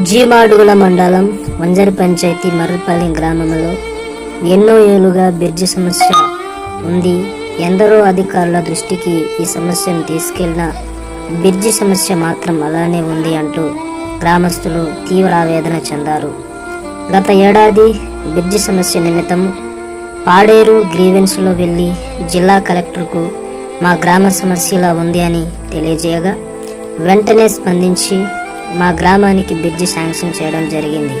జీమాడుగుల మండలం వంజరి పంచాయతీ మర్రిపల్లి గ్రామంలో ఎన్నో ఏళ్ళుగా బ్రిడ్జి సమస్య ఉంది. ఎందరో అధికారుల దృష్టికి ఈ సమస్యను తీసుకెళ్ళిన బ్రిడ్జి సమస్య మాత్రం అలానే ఉంది అంటూ గ్రామస్తులు తీవ్ర ఆవేదన చెందారు. గత ఏడాది బ్రిడ్జి సమస్య నిమిత్తం పాడేరు గ్రీవెన్స్లో వెళ్ళి జిల్లా కలెక్టర్కు మా గ్రామ సమస్యలా ఉంది అని తెలియజేయగా వెంటనే స్పందించి మా గ్రామానికి బ్రిడ్జి శాంక్షన్ చేయడం జరిగింది.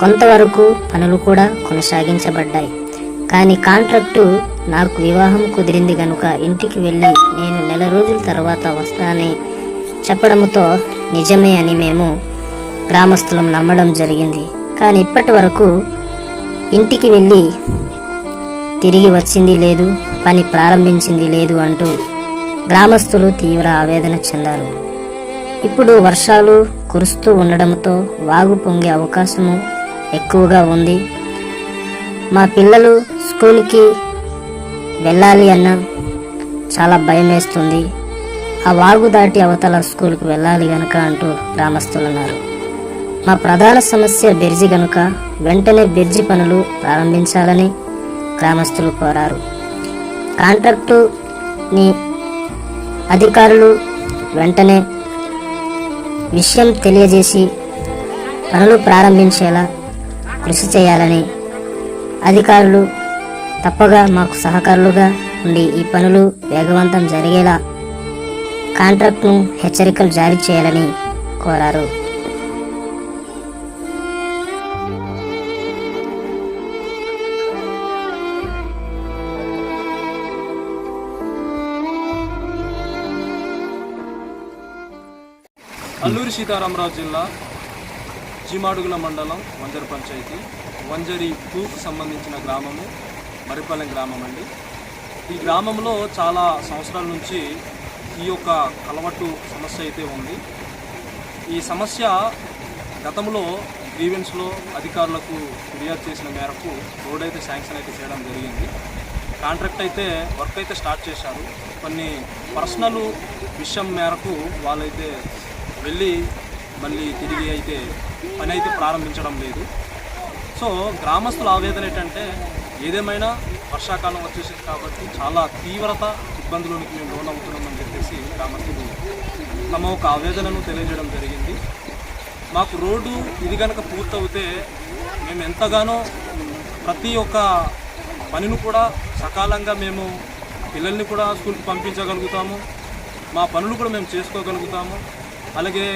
కొంతవరకు పనులు కూడా కొనసాగించబడ్డాయి. కానీ కాంట్రాక్టు నాకు వివాహం కుదిరింది కనుక ఇంటికి వెళ్ళి నేను నెల రోజుల తర్వాత వస్తానని చెప్పడంతో నిజమే అని మేము గ్రామస్తులం నమ్మడం జరిగింది. కానీ ఇప్పటి వరకు ఇంటికి వెళ్ళి తిరిగి వచ్చింది లేదు పని ప్రారంభించింది లేదు అంటూ గ్రామస్తులు తీవ్ర ఆవేదన చెందారు. ఇప్పుడు వర్షాలు కురుస్తూ ఉండడంతో వాగు పొంగే అవకాశము ఎక్కువగా ఉంది. మా పిల్లలు స్కూల్కి వెళ్ళాలి అన్న చాలా భయం వేస్తుంది. ఆ వాగు దాటి అవతల స్కూల్కి వెళ్ళాలి గనుక అంటూ గ్రామస్తులున్నారు మా ప్రధాన సమస్య బెర్జి గనుక వెంటనే బెర్జి పనులు ప్రారంభించాలని గ్రామస్తులు కోరారు. కాంట్రాక్టుని అధికారులు వెంటనే విషయం తెలియజేసి పనులు ప్రారంభించేలా కృషి చేయాలని అధికారులు తప్పగా మాకు సహకారులుగా ఉండి ఈ పనులు వేగవంతం జరిగేలా కాంట్రాక్ట్ను హెచ్చరికలు జారీ చేయాలని కోరారు. అల్లూరి సీతారామరాజు జిల్లా చీమాడుగుల మండలం వంజరి పంచాయతీ వంజరి టూకు సంబంధించిన గ్రామము మరిపాలెం గ్రామం అండి. ఈ గ్రామంలో చాలా సంవత్సరాల నుంచి ఈ యొక్క కలవట్టు సమస్య అయితే ఉంది. ఈ సమస్య గతంలో గ్రీవెన్స్లో అధికారులకు ఫిర్యాదు చేసిన మేరకు రోడ్ అయితే శాంక్షన్ అయితే చేయడం జరిగింది. కాంట్రాక్ట్ అయితే వర్క్ అయితే స్టార్ట్ చేశారు. కొన్ని పర్సనల్ విషయం మేరకు వాళ్ళైతే వెళ్ళి మళ్ళీ తిరిగి అయితే పని అయితే ప్రారంభించడం లేదు. సో గ్రామస్తుల ఆవేదన ఏంటంటే ఏదేమైనా వర్షాకాలం వచ్చేసింది కాబట్టి చాలా తీవ్రత ఇబ్బందులోనికి మేము లోన్ అవుతున్నామని చెప్పేసి గ్రామస్తులు తమ ఒక ఆవేదనను తెలియజేయడం జరిగింది. మాకు రోడ్డు ఇది కనుక పూర్తవుతే మేము ఎంతగానో ప్రతి ఒక్క పనిని కూడా సకాలంగా మేము పిల్లల్ని కూడా స్కూల్కి పంపించగలుగుతాము. మా పనులు కూడా మేము చేసుకోగలుగుతాము. అలాగే